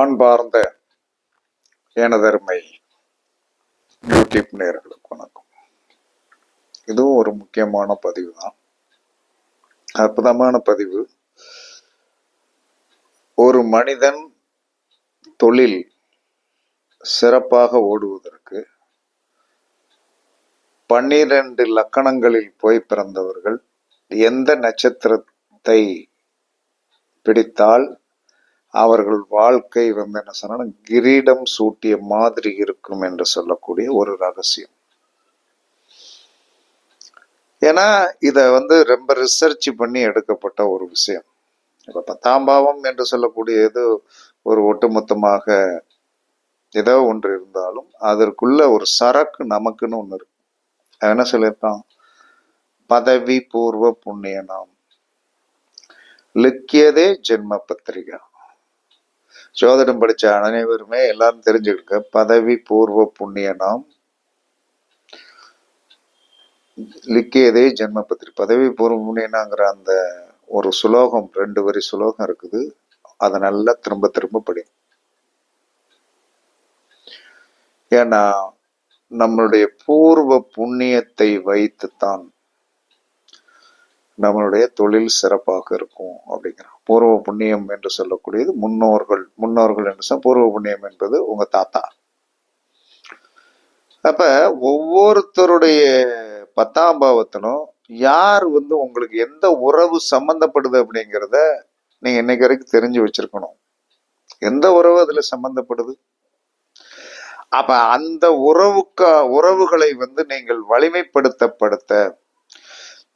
அன்பார்ந்த எனதருமை யூடியூப் நேர்களுக்கு வணக்கம். இதுவும் ஒரு முக்கியமான பதிவு தான் அற்புதமான பதிவு. ஒரு மனிதன் தொழில் சிறப்பாக ஓடுவதற்கு பன்னிரண்டு லக்கணங்களில் போய் பிறந்தவர்கள் எந்த நட்சத்திரத்தை பிடித்தால் அவர்கள் வாழ்க்கை வந்து என்ன சொன்னாலும் கிரீடம் சூட்டிய மாதிரி இருக்கும் என்று சொல்லக்கூடிய ஒரு ரகசியம். ஏன்னா இதை வந்து ரொம்ப ரிசர்ச் பண்ணி எடுக்கப்பட்ட ஒரு விஷயம். இப்போ பத்தாம் பாவம் என்று சொல்லக்கூடியது ஒரு ஒட்டுமொத்தமாக ஏதோ ஒன்று இருந்தாலும் அதற்குள்ள ஒரு சரக்கு நமக்குன்னு ஒன்று இருக்கு. என்ன சொல்லியிருக்கான்? பதவி பூர்வ புண்ணியனாம் லிக்கியதே ஜென்ம பத்திரிகா. ஜோதிடம் படிச்ச அனைவருமே எல்லாரும் தெரிஞ்சுக்கிட்டு பதவி பூர்வ புண்ணியனாம் லிக்கியதே ஜென்ம பத்திரி பதவி பூர்வ புண்ணியனாங்கிற அந்த ஒரு சுலோகம் ரெண்டு வரி சுலோகம் இருக்குது. அதை நல்லா திரும்ப திரும்ப படி. ஏன்னா நம்மளுடைய பூர்வ புண்ணியத்தை வைத்துத்தான் நம்மளுடைய தொழில் சிறப்பாக இருக்கும் அப்படிங்கிறான். பூர்வ புண்ணியம் என்று சொல்லக்கூடியது முன்னோர்கள் முன்னோர்கள் என்று சொன்னால் பூர்வ புண்ணியம் என்பது உங்கள் தாத்தா. அப்ப ஒவ்வொருத்தருடைய பத்தாம் பாவத்திலும் யார் வந்து உங்களுக்கு எந்த உறவு சம்பந்தப்படுது அப்படிங்கிறத நீங்க இன்னைக்கு வரைக்கும் தெரிஞ்சு வச்சிருக்கணும். எந்த உறவு அதுல சம்பந்தப்படுது? அப்ப அந்த உறவுக்கா உறவுகளை வந்து நீங்கள் வலிமைப்படுத்தப்படுத்த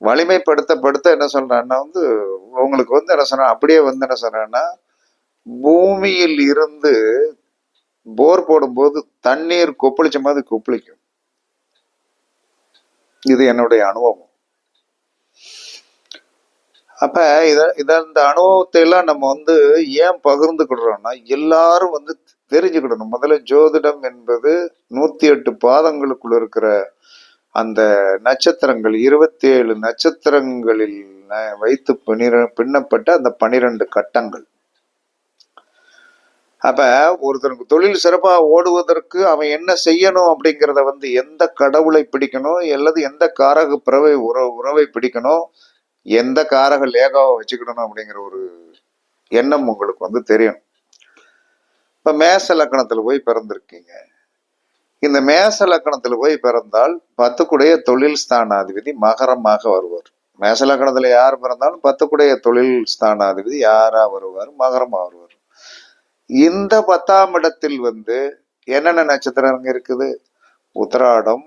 வலிமைப்படுத்தப்படுத்த என்ன சொல்றான்னா வந்து உங்களுக்கு வந்து என்ன சொன்னா அப்படியே வந்து என்ன சொல்றேன்னா பூமியில் இருந்து போர் போடும்போது தண்ணீர் கொப்பளிச்ச மாதிரி கொப்பளிக்கும். இது என்னுடைய அனுபவம். அப்ப இத இத இந்த அனுபவத்தை எல்லாம் நம்ம வந்து ஏன் பகிர்ந்துக்கிடுறோம்னா எல்லாரும் வந்து தெரிஞ்சுக்கிடணும். முதல்ல ஜோதிடம் என்பது நூத்தி எட்டு பாதங்களுக்குள்ள இருக்கிற அந்த நட்சத்திரங்கள் இருபத்தி ஏழு நட்சத்திரங்களில் வைத்து பின்னிர பின்னப்பட்ட அந்த பனிரெண்டு கட்டங்கள். அப்ப ஒருத்தனுக்கு தொழில் சிறப்பாக ஓடுவதற்கு அவன் என்ன செய்யணும் அப்படிங்கிறத வந்து எந்த கடவுளை பிடிக்கணும் அல்லது எந்த காரக பிறவை உறவு உறவை பிடிக்கணும் எந்த காரக லேகாவை வச்சுக்கிடணும் அப்படிங்கிற ஒரு எண்ணம் உங்களுக்கு வந்து தெரியும் இப்ப மேச லக்கணத்துல போய் பிறந்திருக்கீங்க. இந்த மேச லக்கணத்துல போய் பிறந்தால் பத்துக்குடைய தொழில் ஸ்தானாதிபதி மகரமாக வருவார். மேச லக்கணத்துல யார் பிறந்தாலும் பத்துக்குடைய தொழில் ஸ்தானாதிபதி யாரா வருவார்? மகரமா வருவார். இந்த பத்தாம் இடத்தில் வந்து என்னென்ன நட்சத்திரம் இருக்குது உத்திராடம்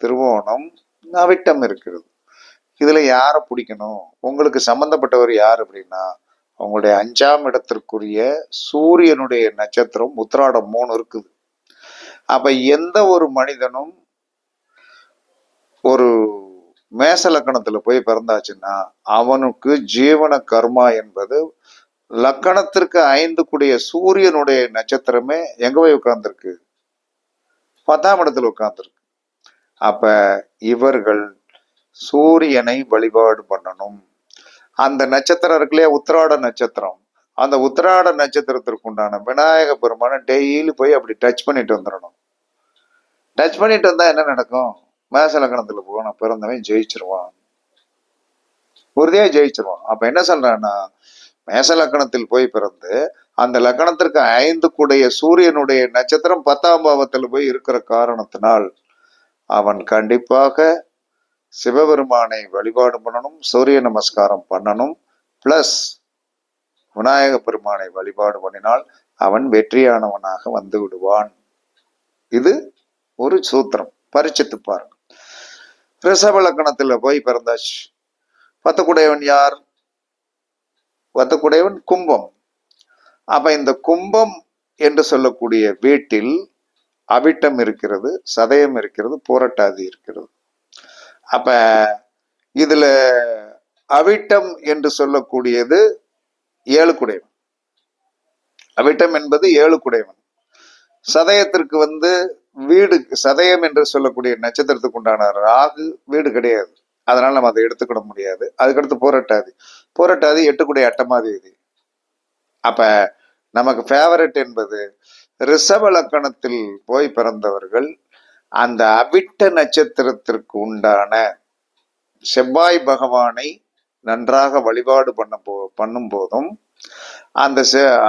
திருவோணம் நவிட்டம் இருக்கிறது. இதுல யாரை பிடிக்கணும்? உங்களுக்கு சம்பந்தப்பட்டவர் யார் அப்படின்னா உங்களுடைய அஞ்சாம் இடத்திற்குரிய சூரியனுடைய நட்சத்திரம் உத்திராடம் மூணு இருக்குது. அப்ப எந்த ஒரு மனிதனும் ஒரு மேச லக்கணத்துல போய் பிறந்தாச்சுன்னா அவனுக்கு ஜீவன கர்மா என்பது லக்கணத்திற்கு ஐந்து கூடிய சூரியனுடைய நட்சத்திரமே எங்க போய் உட்கார்ந்துருக்கு? பத்தாம் இடத்துல உட்கார்ந்துருக்கு. அப்ப இவர்கள் சூரியனை வழிபாடு பண்ணணும். அந்த நட்சத்திரம் இருக்குல்லையா உத்திராட நட்சத்திரம். அந்த உத்திராட நட்சத்திரத்திற்கு உண்டான விநாயக பெருமானை டெய்லி போய் அப்படி டச் பண்ணிட்டு வந்துடணும். டச் பண்ணிட்டு வந்தா என்ன நடக்கும்? மேச லக்கணத்துல போன பிறந்தவன் ஜெயிச்சிருவான். உறுதியா ஜெயிச்சிருவான். அப்ப என்ன சொல்றான்னா மேச லக்கணத்தில் போய் பிறந்து அந்த லக்கணத்திற்கு ஐந்து கூடைய சூரியனுடைய நட்சத்திரம் பத்தாம் பாவத்தில் போய் இருக்கிற காரணத்தினால் அவன் கண்டிப்பாக சிவபெருமானை வழிபாடு பண்ணணும் சூரிய நமஸ்காரம் பண்ணணும். பிளஸ் விநாயக பெருமானை வழிபாடு பண்ணினால் அவன் வெற்றியானவனாக வந்து விடுவான். இது ஒரு சூத்திரம். பரிச்சித்து பாருங்க ரிஷப லக்கணத்துல போய் பிறந்தாச்சு. பத்தக்குடையவன் யார்? வத்தக்குடையவன் கும்பம். அப்ப இந்த கும்பம் என்று சொல்லக்கூடிய வீட்டில் அவிட்டம் இருக்கிறது சதயம் இருக்கிறது போரட்டாதி இருக்கிறது. அப்ப இதுல அவிட்டம் என்று சொல்லக்கூடியது ஏழு குடைவன் அவிட்டம் என்பது ஏழு குடைவன் சதயத்திற்கு வந்து வீடு சதயம் என்று சொல்லக்கூடிய நட்சத்திரத்துக்கு உண்டான ராகு வீடு கிடையாது. அதனால நம்ம அதை எடுத்துக்கிட முடியாது. அதுக்கடுத்து போராட்டாதி. போராட்டாதி எட்டுக்குடைய அட்டமாதேதி அப்ப நமக்கு ஃபேவரட் என்பது ரிஷப லக்கணத்தில் போய் பிறந்தவர்கள் அந்த அவிட்ட நட்சத்திரத்திற்கு உண்டான செவ்வாய் பகவானை நன்றாக வழிபாடு பண்ண போ பண்ணும் போதும் அந்த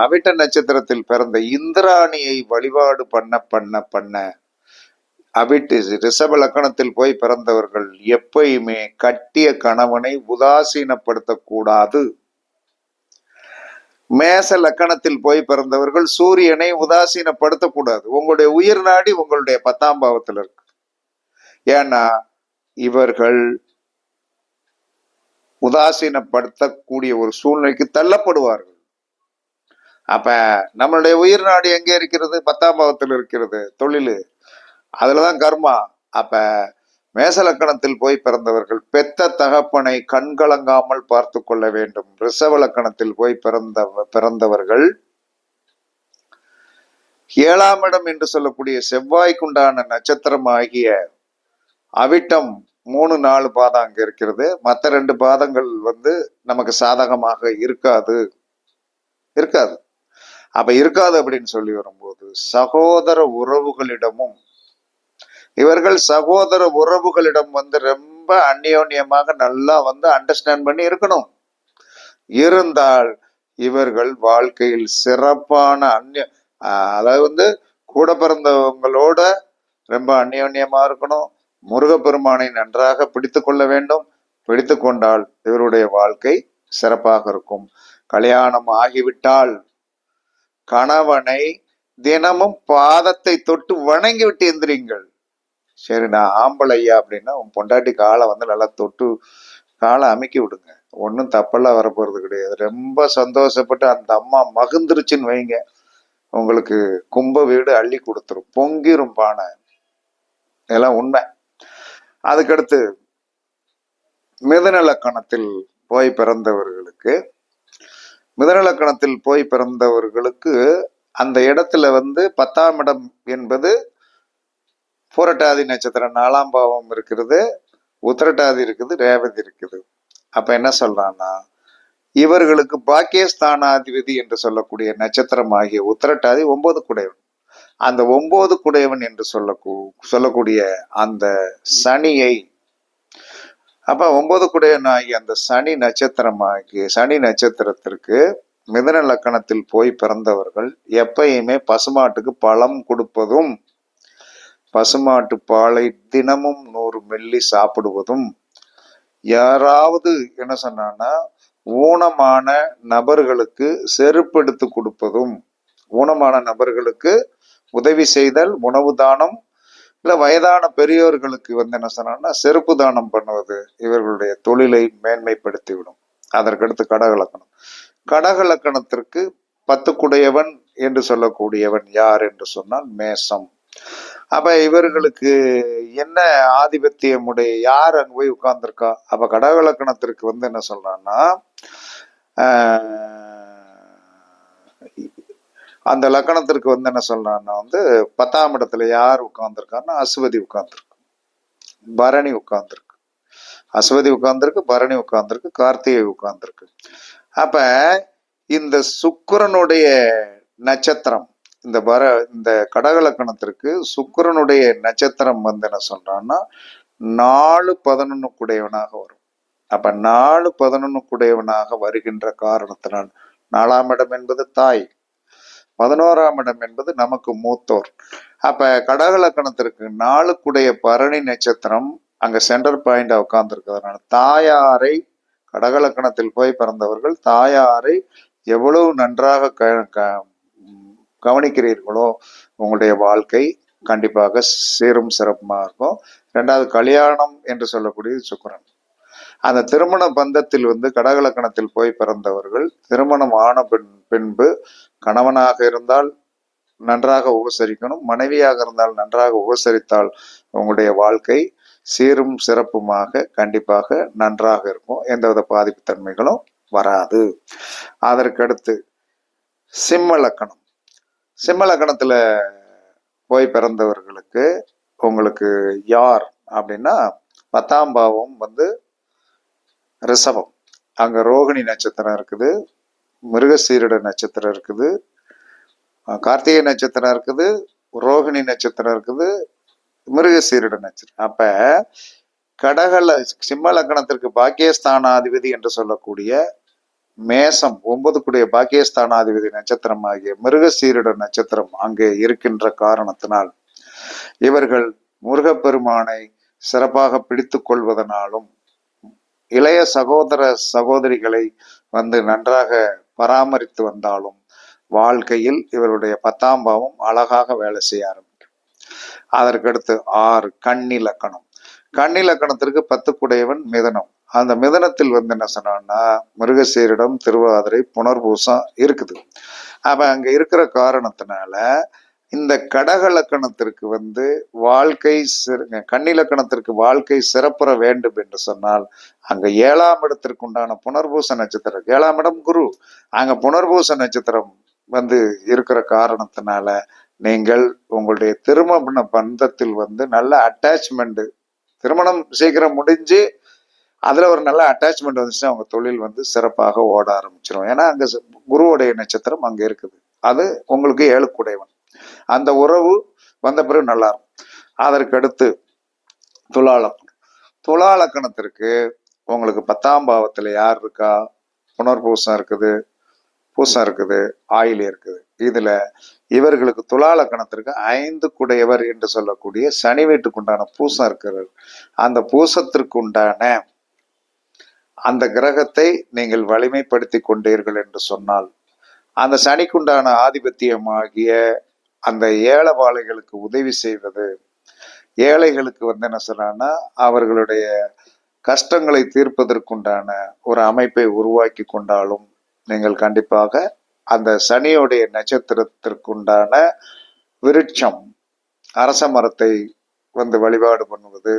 அவிட்ட நட்சத்திரத்தில் பிறந்த இந்திராணியை வழிபாடு பண்ண பண்ண பண்ண அவிட்டு ரிஷப லக்கணத்தில் போய் பிறந்தவர்கள் எப்பயுமே கட்டிய கணவனை உதாசீனப்படுத்தக்கூடாது. மேச லக்கணத்தில் போய் பிறந்தவர்கள் சூரியனை உதாசீனப்படுத்தக்கூடாது. உங்களுடைய உயிர் நாடி உங்களுடைய பத்தாம் பாவத்தில் இருக்கு ஏன்னா இவர்கள் உதாசீனப்படுத்தக்கூடிய ஒரு சூழ்நிலைக்கு தள்ளப்படுவார்கள். அப்ப நம்மளுடைய உயிர் நாடு எங்க இருக்கிறது? பத்தாம் பாவத்தில் இருக்கிறது தொழில். அதுலதான் கர்மா. அப்ப மேசலக்கணத்தில் போய் பிறந்தவர்கள் பெத்த தகப்பனை கண்கலங்காமல் பார்த்து கொள்ள வேண்டும். ரிஷப லக்கணத்தில் போய் பிறந்த பிறந்தவர்கள் ஏழாம் இடம் என்று சொல்லக்கூடிய செவ்வாய்க்குண்டான நட்சத்திரம் ஆகிய அவிட்டம் மூணு நாலு பாதம் அங்கே இருக்கிறது. மற்ற ரெண்டு பாதங்கள் வந்து நமக்கு சாதகமாக இருக்காது. இருக்காது. அப்ப இருக்காது அப்படின்னு சொல்லி வரும்போது சகோதர உறவுகளிடமும் இவர்கள் சகோதர உறவுகளிடம் வந்து ரொம்ப அந்யோன்யமாக நல்லா வந்து அண்டர்ஸ்டாண்ட் பண்ணி இருக்கணும். இருந்தால் இவர்கள் வாழ்க்கையில் சிறப்பான அந்நிய அதாவது வந்து கூட பிறந்தவங்களோட ரொம்ப அந்யோன்யமா இருக்கணும். முருகப்பெருமானை நன்றாக பிடித்து கொள்ள வேண்டும். பிடித்து கொண்டால் இவருடைய வாழ்க்கை சிறப்பாக இருக்கும். கல்யாணம் ஆகிவிட்டால் கணவனை தினமும் பாதத்தை தொட்டு வணங்கி விட்டு எந்திரிங்கள். சரி நான் ஆம்பளையா அப்படின்னா உன் பொண்டாட்டி காலை வந்து நல்லா தொட்டு காலை அமைக்கி விடுங்க. ஒன்றும் தப்பெல்லாம் வரப்போறது கிடையாது. ரொம்ப சந்தோஷப்பட்டு அந்த அம்மா மகிழ்ந்துருச்சுன்னு வைங்க. உங்களுக்கு கும்ப வீடு அள்ளி கொடுத்துரும். பொங்கிரும் பானை. இதெல்லாம் உண்மை. அதுக்கடுத்து மிதுநலக்கணத்தில் போய் பிறந்தவர்களுக்கு மிதுநலக்கணத்தில் போய் பிறந்தவர்களுக்கு அந்த இடத்துல வந்து பத்தாம் இடம் என்பது பூரட்டாதி நட்சத்திரம் நாலாம் பாவம் இருக்கிறது உத்திரட்டாதி இருக்குது ரேவதி இருக்குது. அப்ப என்ன சொல்றான்னா இவர்களுக்கு பாக்கியஸ்தானாதிபதி என்று சொல்லக்கூடிய நட்சத்திரம் ஆகிய உத்திரட்டாதி ஒன்பது குடையவன். அந்த ஒன்பது குடையவன் என்று சொல்ல சொல்லக்கூடிய அந்த சனியை அப்ப ஒன்பது குடையவன் ஆகிய அந்த சனி நட்சத்திரம் சனி நட்சத்திரத்திற்கு மிதன லக்கணத்தில் போய் பிறந்தவர்கள் எப்பயுமே பசுமாட்டுக்கு பழம் கொடுப்பதும் பசுமாட்டு பாலை தினமும் நூறு மில்லி சாப்பிடுவதும் யாராவது என்ன சொன்னான்னா ஊனமான நபர்களுக்கு செருப்பெடுத்து கொடுப்பதும் ஊனமான நபர்களுக்கு உதவி செய்தல் உணவு தானம் இல்லை வயதான பெரியோர்களுக்கு வந்து என்ன சொன்னான்னா செருப்பு தானம் பண்ணுவது இவர்களுடைய தொழிலை மேன்மைப்படுத்திவிடும். அதற்கடுத்து கடகலக்கணம் கடகலக்கணத்திற்கு பத்துக்குடையவன் என்று சொல்லக்கூடியவன் யார் என்று சொன்னால் மேசம். அப்ப இவர்களுக்கு என்ன ஆதிபத்தியமுடைய யார் அங்க போய் உட்கார்ந்துருக்கா? அப்ப கடகலக்கணத்திற்கு வந்து என்ன சொல்றான்னா ஆஹ், அந்த லக்கணத்திற்கு வந்து என்ன சொல்றான்னா வந்து பத்தாம் இடத்துல யார் உட்காந்துருக்காருன்னா அசுவதி உட்காந்துருக்கு பரணி உட்காந்துருக்கு அஸ்வதி உட்காந்துருக்கு பரணி உட்காந்துருக்கு கார்த்திகை உட்காந்துருக்கு அப்ப இந்த சுக்கரனுடைய நட்சத்திரம் இந்த பர இந்த கடகலக்கணத்திற்கு சுக்கிரனுடைய நட்சத்திரம் வந்து என்ன சொல்றான்னா நாலு பதினொன்னு குடையவனாக வரும். அப்ப நாலு பதினொன்னு குடையவனாக வருகின்ற காரணத்தினால் நாலாம் இடம் என்பது தாய் பதினோராம் இடம் என்பது நமக்கு மூத்தோர். அப்ப கடகலக்கணத்திற்கு நாளுக்குடைய பரணி நட்சத்திரம் அங்க சென்டர் பாயிண்டா உட்கார்ந்துருக்கிறதுனால தாயாரை கடகலக்கணத்தில் போய் பிறந்தவர்கள் தாயாரை எவ்வளவு நன்றாக க கவனிக்கிறீர்களோ உங்களுடைய வாழ்க்கை கண்டிப்பாக சீரும் சிறப்புமா இருக்கும். ரெண்டாவது கல்யாணம் என்று சொல்லக்கூடியது சுக்கரன். அந்த திருமண பந்தத்தில் வந்து கடகலக்கணத்தில் போய் பிறந்தவர்கள் திருமணம் ஆன பின் பின்பு கணவனாக இருந்தால் நன்றாக உபசரிக்கணும் மனைவியாக இருந்தால் நன்றாக உபசரித்தால் உங்களுடைய வாழ்க்கை சீரும் சிறப்புமாக கண்டிப்பாக நன்றாக இருக்கும். எந்தவித பாதிப்பு தன்மைகளும் வராது. அதற்கடுத்து சிம்ம லக்கணம். சிம்ம லக்கணத்துல போய் பிறந்தவர்களுக்கு உங்களுக்கு யார் அப்படின்னா பத்தாம் பாவம் வந்து ரிஷபம். அங்க ரோகிணி நட்சத்திரம் இருக்குது. மிருகசீரிட நட்சத்திரம் இருக்குது. கார்த்திகை நட்சத்திரம் இருக்குது. ரோகிணி நட்சத்திரம் இருக்குது. மிருகசீரிட நட்சத்திரம். அப்ப கடகல சிம்ம லக்னத்திற்கு பாக்கியஸ்தானாதிபதி என்று சொல்லக்கூடிய மேசம் ஒன்பதுக்குடைய பாக்கியஸ்தானாதிபதி நட்சத்திரம் ஆகிய மிருகசீரிட நட்சத்திரம் அங்கே இருக்கின்ற காரணத்தினால் இவர்கள் முருகப்பெருமானை சிறப்பாக பிடித்து கொள்வதனாலும் இளைய சகோதர சகோதரிகளை வந்து நன்றாக பராமரித்து வந்தாலும் வாழ்க்கையில் இவருடைய பத்தாம் பாவம் அழகாக வேலை செய்ய ஆரம்பிக்கும். அதற்கடுத்து ஆறு கண்ணிலக்கணம். கண்ணிலக்கணத்திற்கு பத்துக்குடையவன் பத்து மிதனம். அந்த மிதனத்தில் வந்து என்ன சொன்னான்னா மிருகசீரிடம் திருவாதிரை புனர்பூசம் இருக்குது. அப்ப அங்க இருக்கிற காரணத்தினால இந்த கடகலக்கணத்திற்கு வந்து வாழ்க்கை கண்ணிலக்கணத்திற்கு வாழ்க்கை சிறப்புற வேண்டும் என்று சொன்னால் அங்க ஏழாம் இடத்திற்கு உண்டான புனர்பூச நட்சத்திரம் ஏழாம் இடம் குரு. அங்க புனர்பூச நட்சத்திரம் வந்து இருக்கிற காரணத்தினால நீங்கள் உங்களுடைய திருமண பந்தத்தில் வந்து நல்ல அட்டாச்மெண்ட் திருமணம் சீக்கிரம் முடிஞ்சு அதுல ஒரு நல்ல அட்டாச்மெண்ட் வந்துச்சுன்னா அவங்க தொழில் வந்து சிறப்பாக ஓட ஆரம்பிச்சிடும் ஏன்னா அங்க குருவுடைய நட்சத்திரம் அங்க இருக்குது. அது உங்களுக்கு ஏழுக்குடையவன். அந்த உறவு வந்த பிறகு நல்லா இருக்கும் அதற்கடுத்து துளாலக்கணம் துளாலக்கணத்திற்கு துலாலக்கணத்திற்கு உங்களுக்கு பத்தாம் பாவத்தில் யார் இருக்கா? புனர்பூசம் இருக்குது பூசம் இருக்குது ஆயில் இருக்குது. இதில் இவர்களுக்கு துலாலக்கணத்திற்கு ஐந்து குடையவர் என்று சொல்லக்கூடிய சனி வீட்டுக்கு உண்டான பூசம் இருக்கிறார் அந்த பூசத்திற்குண்டான அந்த கிரகத்தை நீங்கள் வலிமைப்படுத்தி கொண்டீர்கள் என்று சொன்னால் அந்த சனிக்குண்டான ஆதிபத்தியமாகிய அந்த ஏழவாளைகளுக்கு உதவி செய்வது ஏழைகளுக்கு வந்து என்ன சொல்றாங்கன்னா அவர்களுடைய கஷ்டங்களை தீர்ப்பதற்குண்டான ஒரு அமைப்பை உருவாக்கி கொண்டாலும் நீங்கள் கண்டிப்பாக அந்த சனியுடைய நட்சத்திரத்திற்குண்டான விருட்சம் அரச மரத்தை வந்து வழிபாடு பண்ணுவது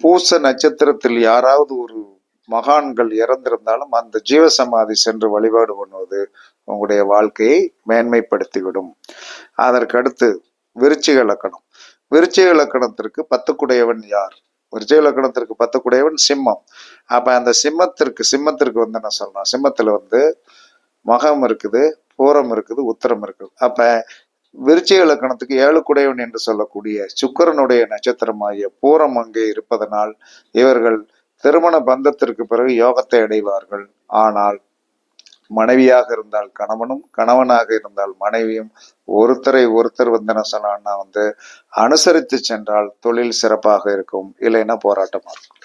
பூச நட்சத்திரத்தில் யாராவது ஒரு மகான்கள் இறந்திருந்தாலும் அந்த ஜீவசமாதி சென்று வழிபாடு பண்ணுவது உங்களுடைய வாழ்க்கையை மேன்மைப்படுத்திவிடும். அதற்கடுத்து விருச்சிக லக்கணம். விருச்சிக லக்கணத்திற்கு பத்துக்குடையவன் யார்? விருச்சிக லக்கணத்திற்கு பத்துக்குடையவன் சிம்மம். அப்ப அந்த சிம்மத்திற்கு சிம்மத்திற்கு வந்து என்ன சொல்லலாம்? சிம்மத்துல வந்து மகம் இருக்குது பூரம் இருக்குது உத்தரம் இருக்குது. அப்ப விருச்சிக லக்கணத்துக்கு ஏழு குடையவன் என்று சொல்லக்கூடிய சுக்கிரனுடைய நட்சத்திரமாகிய பூரம் அங்கே இருப்பதனால் இவர்கள் திருமண பந்தத்திற்கு பிறகு யோகத்தை அடைவார்கள். ஆனால் மனைவியாக இருந்தால் கணவனும் கணவனாக இருந்தால் மனைவியும். ஒருத்தரை ஒருத்தர் வந்து என்ன சொன்னான்னா வந்து அனுசரித்து சென்றால் தொழில் சிறப்பாக இருக்கும் இல்லைன்னா போராட்டமா இருக்கும்.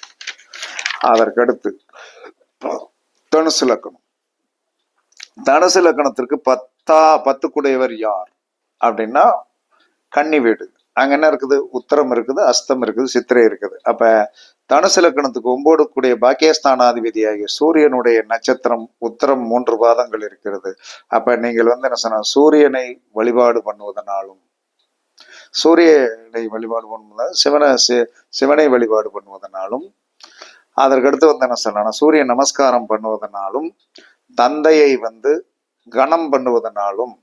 அதற்கடுத்து தனுசு லக்கணம் தனுசு லக்கணத்திற்கு பத்தா பத்து குடையவர் யார்? அப்படின்னா கன்னி வீடு. அங்க என்ன இருக்குது? உத்தரம் இருக்குது அஸ்தம் இருக்குது சித்திரை இருக்குது. அப்ப தனுசு லக்கணத்துக்கு ஒன்பது கூடிய பாக்கியஸ்தானாதிபதியாகிய சூரியனுடைய நட்சத்திரம் உத்தரம் மூன்று பாதங்கள் இருக்கிறது. அப்ப நீங்கள் வந்து என்ன சொன்ன சூரியனை வழிபாடு பண்ணுவதனாலும் சூரியனை வழிபாடு பண்ணுவதால் சிவனை சி- சிவனை வழிபாடு பண்ணுவதனாலும் அதற்கடுத்து வந்து என்ன சொல்லணும் சூரிய நமஸ்காரம் பண்ணுவதனாலும் தந்தையை வந்து கணம் பண்ணுவதனாலும்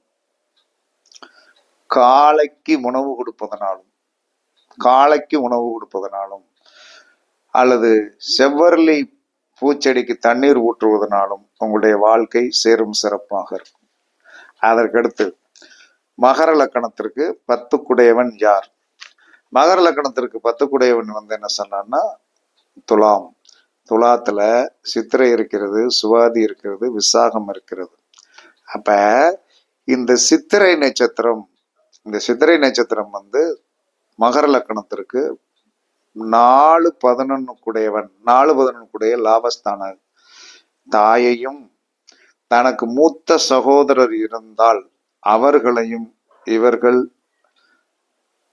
காளைக்கு உணவு கொடுப்பதனாலும் காளைக்கு உணவு கொடுப்பதனாலும் அல்லது செவ்வரளி பூச்செடிக்கு தண்ணீர் ஊற்றுவதனாலும் உங்களுடைய வாழ்க்கை சேரும் சிறப்பாக இருக்கும். அதற்கடுத்து மகர லக்கணத்திற்கு பத்து குடையவன் யார்? மகர லக்கணத்திற்கு பத்துக்குடையவன் வந்து என்ன சொன்னான்னா துலாம். துலாத்துல சித்திரை இருக்கிறது சுவாதி இருக்கிறது விசாகம் இருக்கிறது. அப்ப இந்த சித்திரை நட்சத்திரம் இந்த சித்திரை நட்சத்திரம் வந்து மகர லக்கணத்திற்கு நாலு பதினொன்னுக்குடையவன் நாலு பதினொன்னுக்குடைய லாபஸ்தான தாயையும் தனக்கு மூத்த சகோதரர் இருந்தால் அவர்களையும் இவர்கள்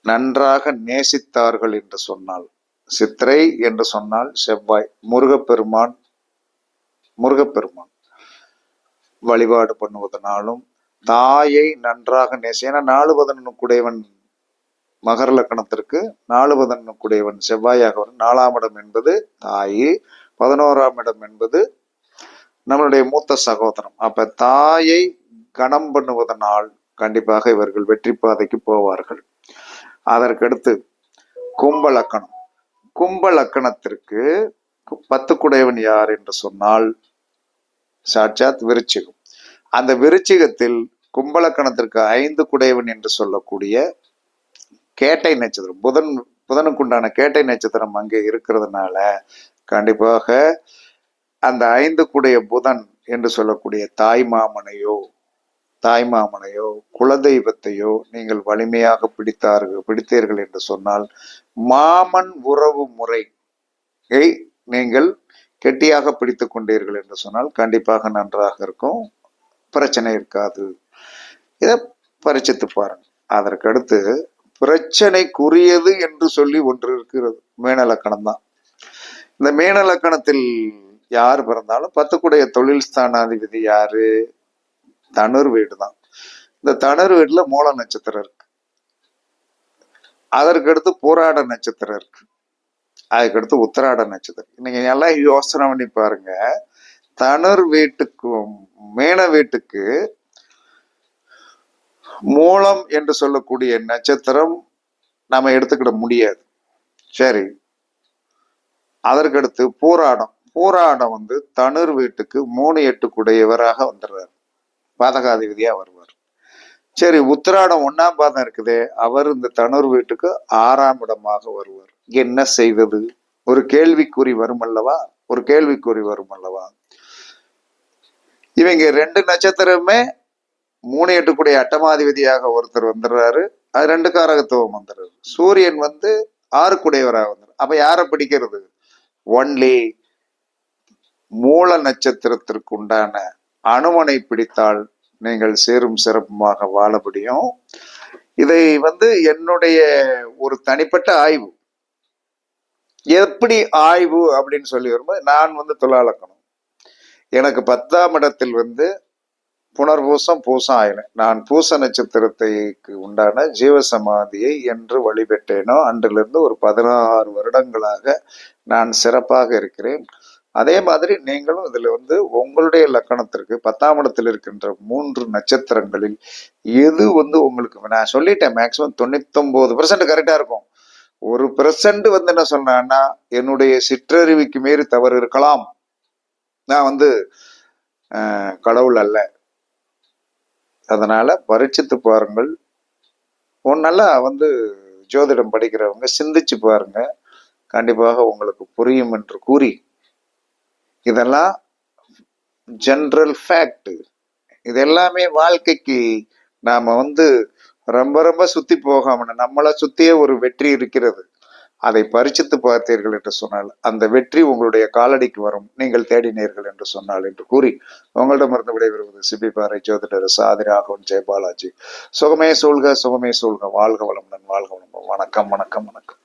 நன்றாக நேசித்தார்கள் என்று சொன்னால் சித்திரை என்று சொன்னால் செவ்வாய் முருகப்பெருமான் முருகப்பெருமான் வழிபாடு பண்ணுவதனாலும் தாயை நன்றாக நேசி ஏன்னா நாலு மகர லக்கணத்திற்கு நாலு பதினொன்று செவ்வாயாக வரும். நாலாம் இடம் என்பது தாய் பதினோராம் இடம் என்பது நம்மளுடைய மூத்த சகோதரம் அப்ப தாயை கணம் பண்ணுவதனால் கண்டிப்பாக இவர்கள் வெற்றி பாதைக்கு போவார்கள். அதற்கடுத்து கும்ப லக்கணம். கும்ப லக்கணத்திற்கு பத்து குடையவன் யார் என்று சொன்னால் சாட்சாத் விருச்சிகம். அந்த விருச்சிகத்தில் கும்பலக்கணத்திற்கு ஐந்து குடையவன் என்று சொல்லக்கூடிய கேட்டை நட்சத்திரம். புதன் புதனுக்குண்டான கேட்டை நட்சத்திரம் அங்கே இருக்கிறதுனால கண்டிப்பாக அந்த ஐந்து குடைய புதன் என்று சொல்லக்கூடிய தாய் மாமனையோ தாய் மாமனையோ குலதெய்வத்தையோ நீங்கள் வலிமையாக பிடித்தார்கள் பிடித்தீர்கள் என்று சொன்னால் மாமன் உறவு முறையை நீங்கள் கெட்டியாக பிடித்து கொண்டீர்கள் என்று சொன்னால் கண்டிப்பாக நன்றாக இருக்கும். பிரச்சனை இருக்காது. இதை பரிச்சித்து பாருங்க. அதற்கடுத்து பிரச்சனைக்குரியது என்று சொல்லி ஒன்று இருக்கிறது. மேனலக்கணம் தான். இந்த மேனலக்கணத்தில் யார் பிறந்தாலும் பத்துக்குடைய தொழில் ஸ்தானாதிபதி யாரு? தனுர் வீடு தான். இந்த தனுர் வீட்டுல மூல நட்சத்திரம் இருக்கு. அதற்கடுத்து போராட நட்சத்திரம் இருக்கு. அதுக்கடுத்து உத்தராட நட்சத்திரம் நீங்க எல்லாம் யோசனை பண்ணி பாருங்க. தனுர் வீட்டுக்கும் மேன வீட்டுக்கு மூலம் என்று சொல்லக்கூடிய நட்சத்திரம் நம்ம எடுத்துக்கிட முடியாது. சரி. அதற்கடுத்து பூராடம். பூராடம் வந்து தனுர் வீட்டுக்கு மூணு எட்டுக்குடையவராக வந்துடுறார். பாதகாதிபதியாக வருவார். சரி உத்திராடம் ஒன்னாம் பாதம் இருக்குதே. அவர் இந்த தனுர் வீட்டுக்கு ஆறாம் இடமாக வருவார். என்ன செய்வது? ஒரு கேள்விக்குறி வரும் அல்லவா? ஒரு கேள்விக்குறி வரும் அல்லவா? இவங்க ரெண்டு நட்சத்திரமே மூணு எட்டுக்குடைய அட்டமாதிபதியாக ஒருத்தர் வந்துடுறாரு. அது ரெண்டு காரகத்துவம் வந்துடுறாரு சூரியன் வந்து ஆறு குடையவராக வந்துடுறாரு அப்ப யாரை பிடிக்கிறது? ஒன்லி மூல நட்சத்திரத்திற்கு உண்டான அனுமனை பிடித்தால் நீங்கள் சேரும் சிறப்புமாக வாழ முடியும். இதை வந்து என்னுடைய ஒரு தனிப்பட்ட ஆய்வு. எப்படி ஆய்வு அப்படின்னு சொல்லி வரும்போது நான் வந்து துலாலக்கணும். எனக்கு பத்தாம் இடத்தில் வந்து புனர்பூசம் பூசம் ஆயினேன் நான் பூச நட்சத்திரத்தைக்கு உண்டான ஜீவசமாதியை என்று வழிபட்டேனோ அன்றிலிருந்து ஒரு பதினாறு வருடங்களாக நான் சிறப்பாக இருக்கிறேன். அதே மாதிரி நீங்களும் இதில் வந்து உங்களுடைய லக்கணத்திற்கு பத்தாம் இடத்தில் இருக்கின்ற மூன்று நட்சத்திரங்களில் எது வந்து உங்களுக்கு நான் சொல்லிட்டேன் மேக்சிமம் தொண்ணூத்தொன்பது பர்சன்ட் கரெக்டாக இருக்கும். ஒரு பெர்சன்ட் வந்து என்ன சொன்னேன்னா என்னுடைய சிற்றறிவுக்கு மீறி தவறு இருக்கலாம். நான் வந்து கடவுள் அல்ல. அதனால் பரீட்சித்து பாருங்கள். ஒன்றெல்லாம் வந்து ஜோதிடம் படிக்கிறவங்க சிந்திச்சு பாருங்க. கண்டிப்பாக உங்களுக்கு புரியும் என்று கூறி இதெல்லாம் ஜென்ரல் ஃபேக்ட் இது எல்லாமே வாழ்க்கைக்கு நாம் வந்து ரொம்ப ரொம்ப சுற்றி போகாமல் நம்மளை சுற்றியே ஒரு வெற்றி இருக்கிறது. அதை பரிச்சித்து பார்த்தீர்கள் என்று சொன்னால் அந்த வெற்றி உங்களுடைய காலடிக்கு வரும். நீங்கள் தேடினீர்கள் என்று சொன்னால் என்று கூறி உங்களிடமிருந்து விடைபெறுவது சிபி பாறை ஜோதிடர் சாதி ராகவன் ஜெயபாலாஜி. சுகமே சூழ்க சுகமே சூழ்க. வாழ்க வளமுடன் வாழ்க வளமுடன். வணக்கம் வணக்கம் வணக்கம்.